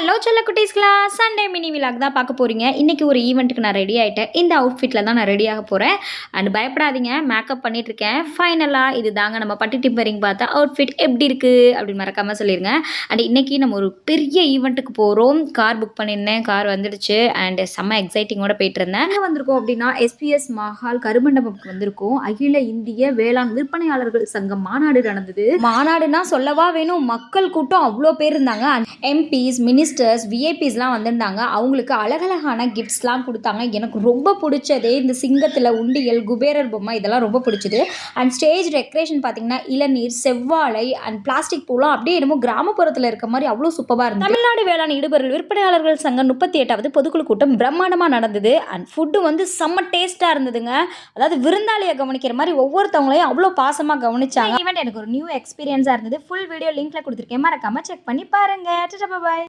Hello சொல்ல குட்டீஸ்களா Sunday mini vlog தான் பார்க்க போகிறீங்க இன்றைக்கி ஒரு ஈவெண்ட்டுக்கு நான் ரெடி ஆகிட்டேன் இந்த அவுட்ஃபிட்டில் தான் நான் ரெடியாக போகிறேன் அண்ட் பயப்படாதீங்க மேக்கப் பண்ணிகிட்ருக்கேன் ஃபைனலாக இது தாங்க நம்ம பட்டி டிம்பரிங் பார்த்தா அவுட்ஃபிட் எப்படி இருக்குது அப்படின்னு மறக்காமல் சொல்லிடுங்க அண்ட் இன்றைக்கி நம்ம ஒரு பெரிய ஈவெண்ட்டுக்கு போகிறோம் கார் புக் பண்ணியிருந்தேன். கார் வந்துடுச்சு. அண்ட் செம்ம எக்ஸைட்டிங்கோட போயிட்டு இருந்தேன். எங்கே வந்திருக்கோம் அப்படின்னா எஸ்பிஎஸ் மஹால் கருமண்டபம் வந்திருக்கோம். அகில இந்திய வேளாண் விற்பனையாளர்கள் சங்கம் மாநாடு நடந்தது. மாநாடுனா சொல்லவா வேணும்? மக்கள் கூட்டம் அவ்வளோ பேர் இருந்தாங்க. எம்பிஸ் மினிஸ்டர்ஸ் விஐபிஸ்லாம் வந்திருந்தாங்க. அவங்களுக்கு அழகழகான கிஃப்ட்ஸ்லாம் கொடுத்தாங்க. எனக்கு ரொம்ப பிடிச்சதே இந்த சிங்கத்தில் உண்டியல் குபேரர் பொம்மை இதெல்லாம் ரொம்ப பிடிச்சது. அண்ட் ஸ்டேஜ் டெக்கரேஷன் பார்த்தீங்கன்னா இளநீர் செவ்வாழை அண்ட் பிளாஸ்டிக் பூலாம் அப்படியே என்னமோ கிராமப்புறத்தில் இருக்க மாதிரி அவ்வளோ சூப்பராக இருந்தது. தமிழ்நாடு வேளாண் இடுபொருள் விற்பனையாளர்கள் சங்கம் முப்பத்தி எட்டாவது பொதுக்குழு கூட்டம் பிரம்மாண்டமாக நடந்தது. அண்ட் ஃபுட்டு வந்து செம்ம டேஸ்ட்டாக இருந்ததுங்க. அதாவது விருந்தாளியை கவனிக்கிற மாதிரி ஒவ்வொருத்தவங்களையும் அவ்வளோ பாசமாக கவனிச்சாங்க. ஈவெண்ட் எனக்கு ஒரு நியூ எக்ஸ்பீரியன்ஸாக இருந்தது. ஃபுல் வீடியோ லிங்க்ல கொடுத்துருக்கேன். மறக்காமல் செக் பண்ணி பாருங்க. பாய்